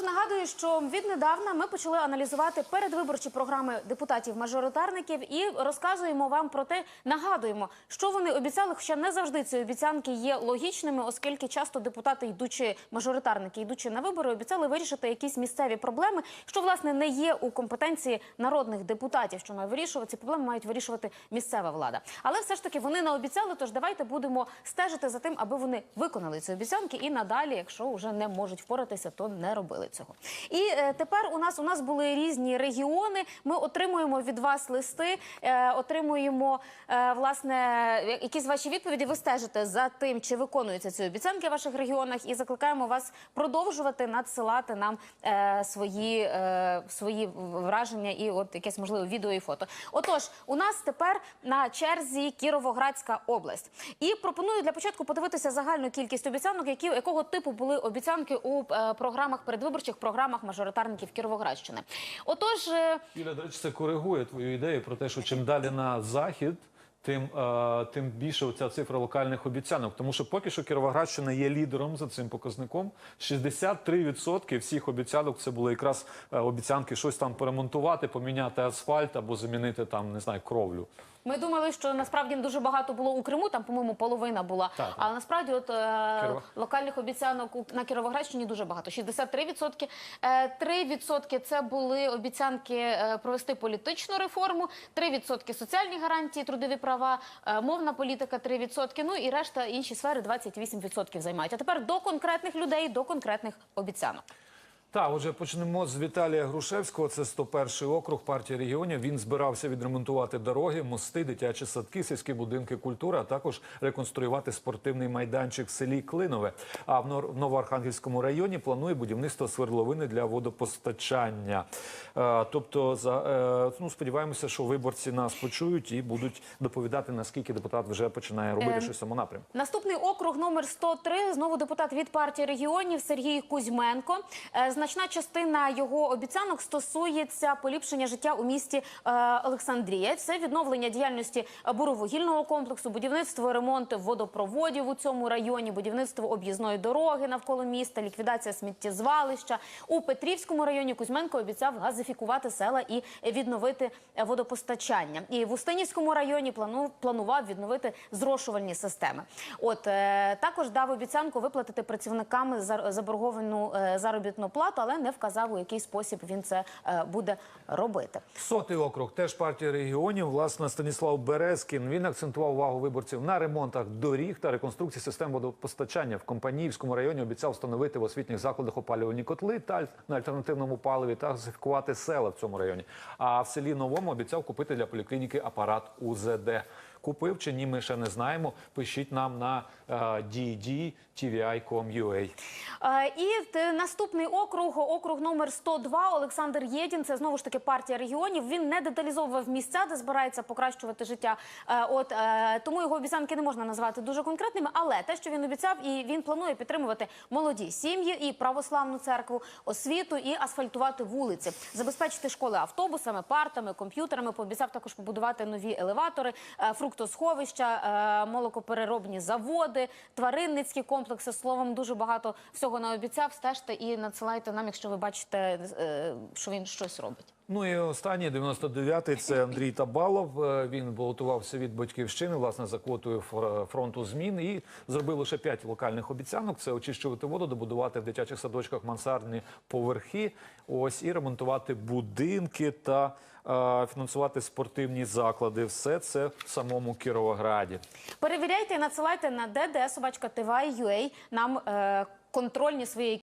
Отож, нагадую, що віднедавна ми почали аналізувати передвиборчі програми депутатів-мажоритарників і розказуємо вам про те, нагадуємо, що вони обіцяли, хоча не завжди ці обіцянки є логічними, оскільки часто депутати, йдучи мажоритарники, йдучи на вибори, обіцяли вирішити якісь місцеві проблеми, що власне не є у компетенції народних депутатів, що має вирішувати ці проблеми, мають вирішувати місцева влада. Але все ж таки вони не обіцяли. Тож давайте будемо стежити за тим, аби вони виконали ці обіцянки і надалі, якщо вже не можуть впоратися, то не робили цього. І е, тепер у нас у нас були різні регіони. Ми отримуємо від вас листи, е, отримуємо е, власне якісь ваші відповіді. Ви стежите за тим, чи виконуються ці обіцянки в ваших регіонах, і закликаємо вас продовжувати надсилати нам свої, свої враження і от якесь можливо відео і фото. Отож, у нас тепер на черзі Кіровоградська область. І пропоную для початку подивитися загальну кількість обіцянок, які якого типу були обіцянки у е, програмах передвиборчих програмах мажоритарників Кіровоградщини. Отож, е, Юля, до речі, це коригує твою ідею про те, що чим далі на захід. Тим, е, тим більше ця цифра локальних обіцянок, тому що поки що Кіровоградщина є лідером за цим показником. 63% всіх обіцянок це були якраз е, обіцянки щось там поремонтувати, поміняти асфальт або замінити там не знаю кровлю. Ми думали, що насправді дуже багато було у Криму, там, по-моєму, половина була. Так. Але насправді, от е, локальних обіцянок у- на Кіровоградщині дуже багато. 63%. Е, 3% це були обіцянки е, провести політичну реформу, 3% соціальні гарантії, трудові права, е, мовна політика 3%, ну і решта інші сфери 28% займають. А тепер до конкретних людей, до конкретних обіцянок. Так, отже, почнемо з Віталія Грушевського. Це 101-й округ партії регіонів. Він збирався відремонтувати дороги, мости, дитячі садки, сільські будинки культури, а також реконструювати спортивний майданчик в селі Клинове. А в Новоархангельському районі планує будівництво свердловини для водопостачання. Е, Тобто, е, ну сподіваємося, що виборці нас почують і будуть доповідати, наскільки депутат вже починає робити Ем, щось в цьому напрямку. Наступний округ номер 103, Знову депутат від партії регіонів Сергій Кузьменко. Значна частина його обіцянок стосується поліпшення життя у місті е, Олександрія. Це відновлення діяльності буровугільного комплексу, будівництво і ремонт водопроводів у цьому районі, будівництво об'їзної дороги навколо міста, ліквідація сміттєзвалища. У Петрівському районі Кузьменко обіцяв газифікувати села і відновити водопостачання. І в Устинівському районі плану планував відновити зрошувальні системи. От е, також дав обіцянку виплатити працівникам за- заборговану е, заробітну плату, але не вказав у який спосіб він це е, буде робити. Сотий округ, теж партія регіонів. Власне, Станіслав Березкін. Він акцентував увагу виборців на ремонтах доріг та реконструкції систем водопостачання. В Компаніївському районі обіцяв встановити в освітніх закладах опалювальні котли та на альтернативному паливі та газифікувати села в цьому районі. А в селі Новому обіцяв купити для поліклініки апарат УЗД. Купив чи ні, ми ще не знаємо. Пишіть нам на е, dd.tvi.com.ua. Е, І наступний округ, округ номер 102, Олександр Єдін. Це знову ж таки партія регіонів. Він не деталізовував місця, де збирається покращувати життя. Е, От е, тому його обіцянки не можна назвати дуже конкретними. Але те, що він обіцяв, і він планує підтримувати молоді сім'ї і православну церкву, освіту і асфальтувати вулиці, забезпечити школи автобусами, партами, комп'ютерами. Пообіцяв також побудувати нові елеватори, е, фруктосховища, е, молокопереробні заводи, тваринницькі комплекси. Словом, дуже багато всього наобіцяв. Стежте і надсилайте нам, якщо ви бачите, е, що він щось робить. Ну і останній 99-й – це Андрій Табалов. Е, Він балотувався від батьківщини, власне, за квотою фронту змін і зробив лише п'ять локальних обіцянок: це очищувати воду, добудувати в дитячих садочках мансардні поверхи, ось і ремонтувати будинки та е, фінансувати спортивні заклади. Все це в самому Кіровограді. Перевіряйте і надсилайте на ddsobachka.tv.ua нам е, контрольні свої